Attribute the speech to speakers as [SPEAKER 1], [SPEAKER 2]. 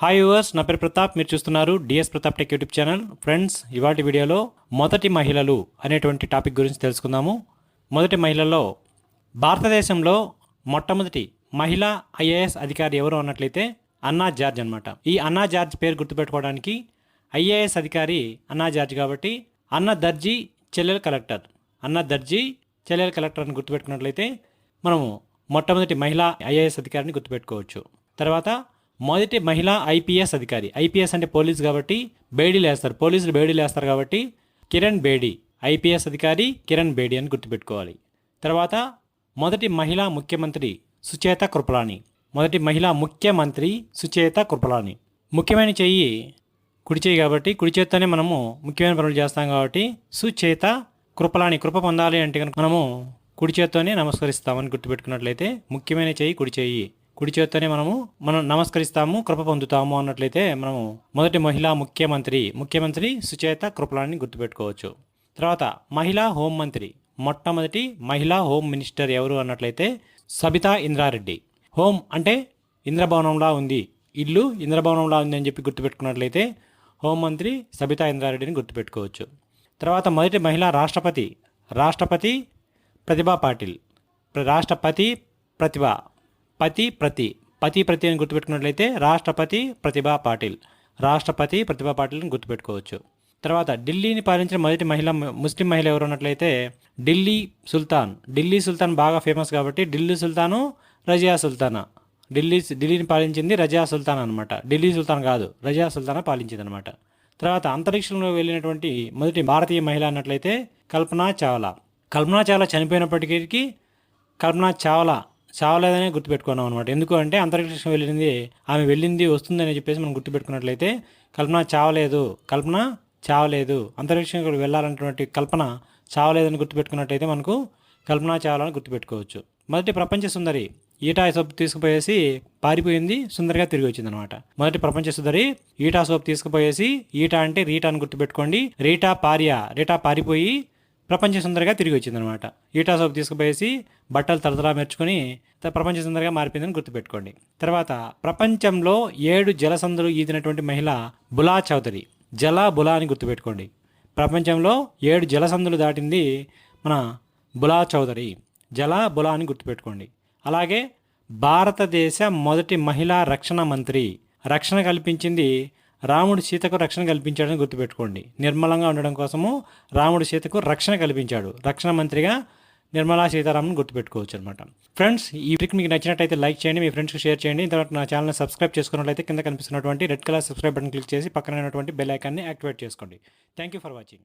[SPEAKER 1] Hi yours నా పేరు ప్రతాప్. మీరు చూస్తున్నారు DS Pratap tech YouTube channel friends ఇవాటి వీడియోలో మొదటి మహిళలు అనేటువంటి టాపిక్ గురించి తెలుసుకుందాము. మొదటి మహిళల్లో భారతదేశంలో మొట్టమొదటి మహిళా ఐఏఎస్ అధికారి ఎవరు అన్నట్లయితే అన్నా జార్జ్ అనమాట ఈ అన్నా జార్జ్ పేరు గుర్తుపెట్టుకోవడానికి ఐఏఎస్ అధికారి అన్నా జార్జ్ కాబట్టి అన్న దర్జీ చెల్లెల కలెక్టర్. అన్న దర్జీ చెల్లెల కలెక్టర్ అని గుర్తుపెట్టుకున్నట్లయితే మనము మొట్టమొదటి మహిళా ఐఏఎస్ అధికారిని గుర్తుపెట్టుకోవచ్చు. తర్వాత మొదటి మహిళా ఐపీఎస్ అధికారి. ఐపీఎస్ అంటే పోలీస్ కాబట్టి బేడీలు వేస్తారు పోలీసులు బేడీలు వేస్తారు కాబట్టి కిరణ్ బేడీ ఐపీఎస్ అధికారి కిరణ్ బేడీ అని గుర్తుపెట్టుకోవాలి. తర్వాత మొదటి మహిళా ముఖ్యమంత్రి సుచేత కృపలాని మొదటి మహిళా ముఖ్యమంత్రి సుచేత కృపలాని. ముఖ్యమైన చెయ్యి కుడి చేయి కాబట్టి కుడి చేత్తోనే మనము ముఖ్యమైన పనులు చేస్తాం కాబట్టి సుచేత కృపలాని కృప పొందాలి అంటే కనుక మనము కుడి చేత్తోనే నమస్కరిస్తామని గుర్తుపెట్టుకున్నట్లయితే ముఖ్యమైన చెయ్యి కుడి చేయి కుడి చేత్తోనే మనము మనం నమస్కరిస్తాము కృప పొందుతాము అన్నట్లయితే మనము మొదటి మహిళా ముఖ్యమంత్రి ముఖ్యమంత్రి సుచేత కృపలాని గుర్తుపెట్టుకోవచ్చు. తర్వాత మహిళా హోంమంత్రి మొట్టమొదటి మహిళా హోమ్ మినిస్టర్ ఎవరు అన్నట్లయితే సబితా ఇంద్రారెడ్డి. హోమ్ అంటే ఇంద్రభవనంలా ఉంది ఇల్లు ఇంద్రభవనంలా ఉంది అని చెప్పి గుర్తుపెట్టుకున్నట్లయితే హోంమంత్రి సబితా ఇంద్రారెడ్డిని గుర్తుపెట్టుకోవచ్చు. తర్వాత మొదటి మహిళా రాష్ట్రపతి రాష్ట్రపతి ప్రతిభా పాటిల్ రాష్ట్రపతి ప్రతిభ. పతి ప్రతి. పతి ప్రతి అని గుర్తుపెట్టుకున్నట్లయితే రాష్ట్రపతి ప్రతిభా పాటిల్. రాష్ట్రపతి ప్రతిభా పాటిల్ని గుర్తుపెట్టుకోవచ్చు. తర్వాత ఢిల్లీని పాలించిన మొదటి మహిళ ముస్లిం మహిళ ఎవరు ఉన్నట్లయితే ఢిల్లీ సుల్తాన్. ఢిల్లీ సుల్తాన్ బాగా ఫేమస్ కాబట్టి ఢిల్లీ సుల్తాను రజియా సుల్తానా. ఢిల్లీ ఢిల్లీని పాలించింది రజియా సుల్తాన్ అనమాట ఢిల్లీ సుల్తాన్ కాదు రజియా సుల్తానా పాలించింది అనమాట తర్వాత అంతరిక్షంలో వెళ్ళినటువంటి మొదటి భారతీయ మహిళ అన్నట్లయితే కల్పనా చావ్లా. కల్పనా చావ్లా చనిపోయినప్పటికీ కల్పనా చావ్లా చావలేదనే గుర్తుపెట్టుకున్నాం అనమాట ఎందుకు అంటే అంతరిక్షం వెళ్ళింది ఆమె వెళ్ళింది వస్తుందని చెప్పేసి మనం గుర్తుపెట్టుకున్నట్లయితే కల్పన చావలేదు కల్పన చావలేదు. అంతరిక్షం వెళ్ళాలన్నటువంటి కల్పన చావలేదని గుర్తుపెట్టుకున్నట్లయితే మనకు కల్పన చావాలని గుర్తుపెట్టుకోవచ్చు. మొదటి ప్రపంచ సుందరి ఈటా సోప్ తీసుకుపోయేసి పారిపోయింది సుందరిగా తిరిగి వచ్చింది అనమాట మొదటి ప్రపంచ సుందరి ఈటా సోప్ తీసుకుపోయేసి ఈటా అంటే రీటా అని గుర్తుపెట్టుకోండి. రీటా పారియా రీటా పారిపోయి ప్రపంచ సుందరిగా తిరిగి వచ్చిందనమాట. ఈటా సోప్ తీసుకుపోయేసి బట్టలు తరతరా మెర్చుకొని త- ప్రపంచ సుందరిగా మారిపోయిందని గుర్తుపెట్టుకోండి. తర్వాత ప్రపంచంలో ఏడు జలసందులు ఈదినటువంటి మహిళ బులా చౌదరి. జల బులా అని గుర్తుపెట్టుకోండి. ప్రపంచంలో ఏడు జలసందులు దాటింది మన బులా చౌదరి. జల బులా అని గుర్తుపెట్టుకోండి. అలాగే భారతదేశ మొదటి మహిళా రక్షణ మంత్రి. రక్షణ కల్పించింది రాముడు సీతకు రక్షణ కల్పించాడని గుర్తుపెట్టుకోండి. నిర్మలంగా ఉండడం కోసము రాముడు సీతకు రక్షణ కల్పించాడు. రక్షణ మంత్రిగా నిర్మలా సీతారామన్ గుర్తుపెట్టుకోవచ్చు అనమాట ఫ్రెండ్స్ ఈ ట్రిక్ మీకు నచ్చినట్టయితే లైక్ చేయండి మీ ఫ్రెండ్స్కి షేర్ చేయండి. తర్వాత నా ఛానల్ని సబ్స్క్రైబ్ చేసుకున్నట్లయితే కింద కనిపిస్తున్నటువంటి red colour subscribe button click చేసి పక్కన ఉన్నటువంటి బెల్ ఐకాన్ని యాక్టివేట్ చేసుకోండి. Thank you for watching